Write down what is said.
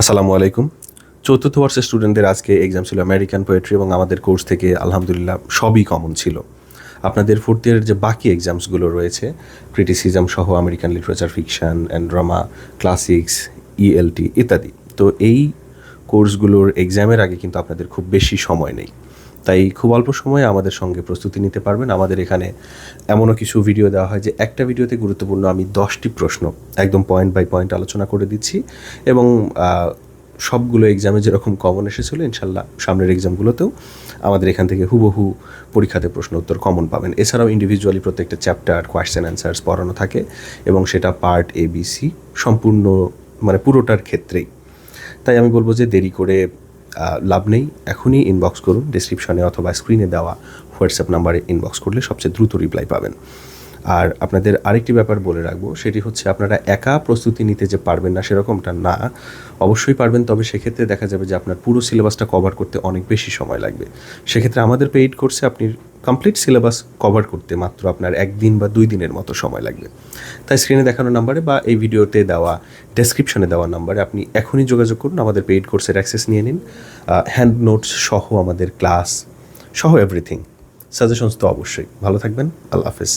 আসসালামু আলাইকুম। চতুর্থ বর্ষের স্টুডেন্টদের আজকে এক্সাম ছিল আমেরিকান পোয়েট্রি এবং আমাদের কোর্স থেকে আলহামদুলিল্লাহ সবই কমন ছিল। আপনাদের ফোর্থ ইয়ারের যে বাকি এক্সামসগুলো রয়েছে ক্রিটিসিজম সহ American literature fiction and drama classics ELT ইত্যাদি। তো এই কোর্সগুলোর এক্সামের আগে কিন্তু আপনাদের খুব বেশি সময় নেই। তাই খুব অল্প সময়ে আমাদের সঙ্গে প্রস্তুতি নিতে পারবেন। আমাদের এখানে এমনও কিছু ভিডিও দেওয়া হয় যে একটা ভিডিওতে গুরুত্বপূর্ণ আমি দশটি প্রশ্ন একদম পয়েন্ট বাই পয়েন্ট আলোচনা করে দিচ্ছি এবং সবগুলো এক্সামে যেরকম কমন এসেছিল, ইনশাল্লাহ সামনের এক্সামগুলোতেও আমাদের এখান থেকে হুবহু পরীক্ষাতে প্রশ্ন উত্তর কমন পাবেন। এছাড়াও ইন্ডিভিজুয়ালি প্রত্যেকটা চ্যাপ্টার কোয়েশ্চেন অ্যান্সার্স পড়ানো থাকে এবং সেটা পার্ট এ বি সি সম্পূর্ণ মানে পুরোটার ক্ষেত্রেই। তাই আমি বলব যে দেরি করে লাভ নেই, এখনই ইনবক্স করুন ডিসক্রিপশনে অথবা স্ক্রিনে দেওয়া হোয়াটসঅ্যাপ নাম্বারে ইনবক্স করলে সবচেয়ে দ্রুত রিপ্লাই পাবেন। আর আপনাদের আরেকটি ব্যাপার বলে রাখব, সেটি হচ্ছে আপনারা একা প্রস্তুতি নিতে যে পারবেন না সেরকমটা না, অবশ্যই পারবেন, তবে সেক্ষেত্রে দেখা যাবে যে আপনার পুরো সিলেবাসটা কভার করতে অনেক বেশি সময় লাগবে। সেক্ষেত্রে আমাদের পেইড কোর্সে আপনি কমপ্লিট সিলেবাস কভার করতে মাত্র আপনার একদিন বা দুই দিনের মতো সময় লাগবে। তাই স্ক্রিনে দেখানো নাম্বারে বা এই ভিডিওতে দেওয়া ডেসক্রিপশনে দেওয়া নাম্বারে আপনি এখনই যোগাযোগ করুন, আমাদের পেইড কোর্সের অ্যাক্সেস নিয়ে নিন। হ্যান্ড নোটস সহ আমাদের ক্লাস সহ এভরিথিং সাজেশনস তো অবশ্যই। ভালো থাকবেন। আল্লাহ হাফেজ।